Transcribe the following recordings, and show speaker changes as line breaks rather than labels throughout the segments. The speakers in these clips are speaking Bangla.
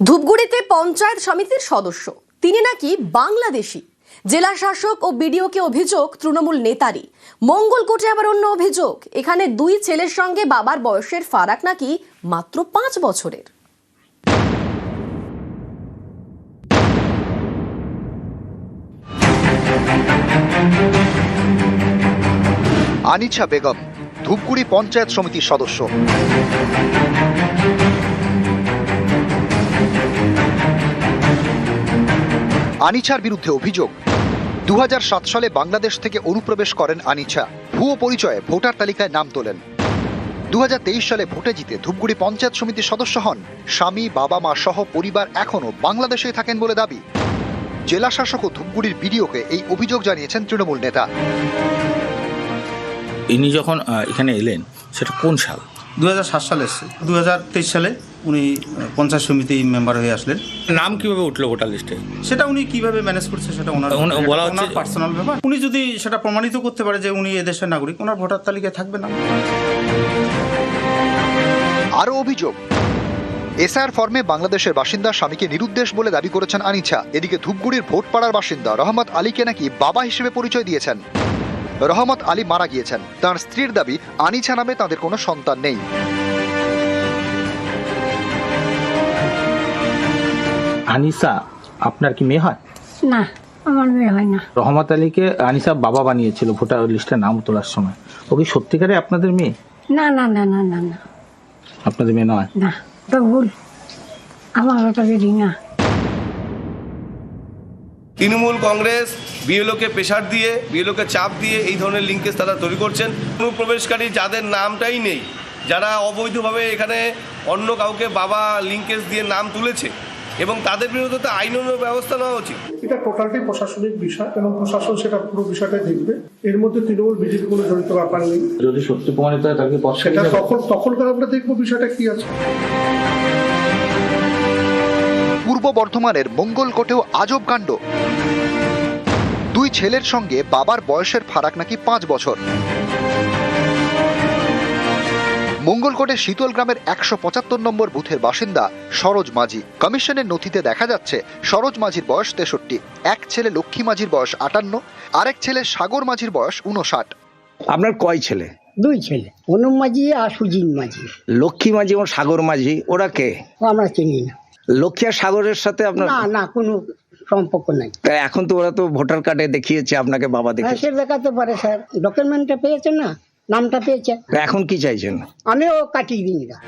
ধূপগুড়িতে পঞ্চায়েত সমিতির সদস্য। তিনি নাকি বাংলাদেশি। জেলা শাসক ও বিডিওকে অভিযোগ, তৃণমূল নেতারই। মঙ্গলকোটে আবার অন্য অভিযোগ, এখানে দুই ছেলের সঙ্গে বাবার বয়সের ফারাক নাকি মাত্র পাঁচ বছরের।
আনিছা বেগম, ধূপগুড়ি পঞ্চায়েত সমিতির সদস্য। আনিছার বিরুদ্ধে অভিযোগ। দু হাজার সাত সালে বাংলাদেশ থেকে অনুপ্রবেশ করেন আনিছা। ভুয়ো পরিচয়ে ভোটার তালিকায় নাম তোলেন। দু হাজার তেইশ সালে ভোটে জিতে ধূপগুড়ি পঞ্চায়েত সমিতির সদস্য হন স্বামী, বাবা, মা সহ পরিবার এখনও বাংলাদেশেই থাকেন বলে দাবি। জেলা শাসক ও ধূপগুড়ির বিডিওকে এই অভিযোগ জানিয়েছেন তৃণমূল নেতা।
ইনি যখন এখানে এলেন, সেটা কোন সাল?
দু হাজার সাত সালে এসছে। দু সালে উনি পঞ্চায়েত সমিতি মেম্বার হয়ে আসলেন।
নাম কীভাবে উঠল ভোটার লিস্টে?
সেটা উনি কীভাবে ম্যানেজ করছে সেটা ওনার
বলা হচ্ছে-
পার্সোনাল ব্যাপার। উনি যদি সেটা প্রমাণিত করতে পারে যে উনি এদেশের নাগরিক ওনার ভোটার তালিকায় থাকবে না।
আরও অভিযোগ। এসআর ফর্মে বাংলাদেশের বাসিন্দা স্বামীকে নিরুদ্দেশ বলে দাবি করেছেন আনিছা। এদিকে ধূপগুড়ির ভোটপাড়ার বাসিন্দা রহমত আলীকে নাকি বাবা হিসেবে পরিচয় দিয়েছেন। রহমত আলী মারা গিয়েছেন। তার স্ত্রীর দাবি আনিছা নামে তাদের কোনো সন্তান নেই।
আনিসা আপনার কি মেয়ে হয়?
না আমার মেয়ে হয় না।
রহমত আলীকে আনিসা বাবা বানিয়েছিল ভোটার লিস্টে নাম তোলার সময়। ও কি সত্যিকারে আপনাদের মেয়ে?
না না না না না না।
আপনাদের মেয়ে নয়?
না ওটা ভুল। আমার ওটা না
তৃণমূল কংগ্রেস বিএলওকে প্রেশার দিয়ে বিএলওকে চাপ দিয়ে এই ধরনের লিঙ্কেজ তারা তৈরি করছেন। অনুপ্রবেশকারী যাদের নামটাই নেই যারা অবৈধভাবে এখানে অন্য কাউকে বাবা লিঙ্কেজ দিয়ে নাম তুলেছে এবং তাদের বিরুদ্ধে তো আইনান্য ব্যবস্থা নেওয়া উচিত।
এটা টোটালটাই প্রশাসনিক বিষয় এবং প্রশাসন সেটা পুরো বিষয়টা দেখবে। এর মধ্যে তৃণমূল বিজেপি কোনো জড়িত ব্যাপার নেই।
যদি সত্যি প্রমাণিত হয় তাকে
সেটা তখন তখনকার আমরা দেখব বিষয়টা কি আছে।
পূর্ব বর্ধমানের মঙ্গলকোটেও আজব কাণ্ড। দুই ছেলের সঙ্গে বাবার বয়সের ফারাক নাকি পাঁচ বছর। মঙ্গলকোটের শীতল গ্রামের একশো পঁচাত্তর নম্বর বুথের বাসিন্দা সরোজ মাঝি। কমিশনের নথিতে দেখা যাচ্ছে সরোজ মাঝির বয়স তেষট্টি এক ছেলে লক্ষ্মী মাঝির বয়স আটান্ন আরেক ছেলে সাগর মাঝির বয়স উনষাট
আপনার কয় ছেলে?
দুই ছেলে অনুপ মাঝি আর সুজিন মাঝি।
লক্ষ্মী মাঝি এবং সাগর মাঝি ওরা কে?
আমরা চিনি না।
লক্ষ্মী আর সাগরের সাথে আপনার
না না কোনো সম্পর্ক নাই।
এখন তো ওরা তো ভোটার কার্ডে দেখিয়েছে আপনাকে বাবা দেখে
হ্যাঁ সে দেখাতে পারে স্যার। ডকুমেন্টটা পেয়েছে না নামটা পেয়েছে।
এখন কি চাইছেন?
আমিও কাটিয়ে দিই না।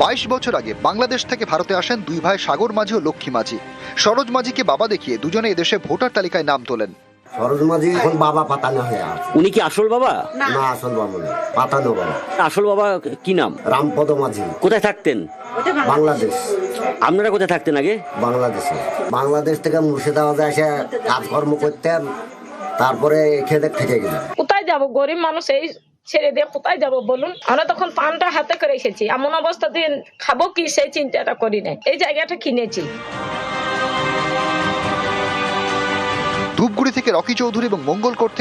বাইশ বছর আগে বাংলাদেশ থেকে ভারতে আসেন দুই ভাই সাগর মাঝি ও লক্ষ্মী মাঝি। সরোজ মাঝিকে বাবা দেখিয়ে দুজনে এদেশে ভোটার তালিকায় নাম তোলেন।
সরোজ মাঝি এখন বাবা পাতানো হয়ে আছে।
উনি কি আসল বাবা?
না। আসল বাবা না পাতানো বাবা।
আসল বাবা কি নাম?
রামপদ মাঝি।
কোথায় থাকতেন?
বাংলাদেশ।
আপনারা কোথায় থাকতেন আগে?
বাংলাদেশে। বাংলাদেশ থেকে মুর্শিদাবাদে এসে কাজকর্ম করতেন তারপরে এখানে থেকে গেলাম
কোথায় যাব? গরিব মানুষ এই ছেড়ে দিয়ে কোথায় যাব বলুন? আমরা তখন পানটা হাতে করে এসেছি এমন অবস্থাতে খাব কি সেই চিন্তাটা করি নাই। এই জায়গাটা কিনেছি।
ধূপগুড়ি থেকে রকি চৌধুরী এবং মঙ্গলকোট থেকে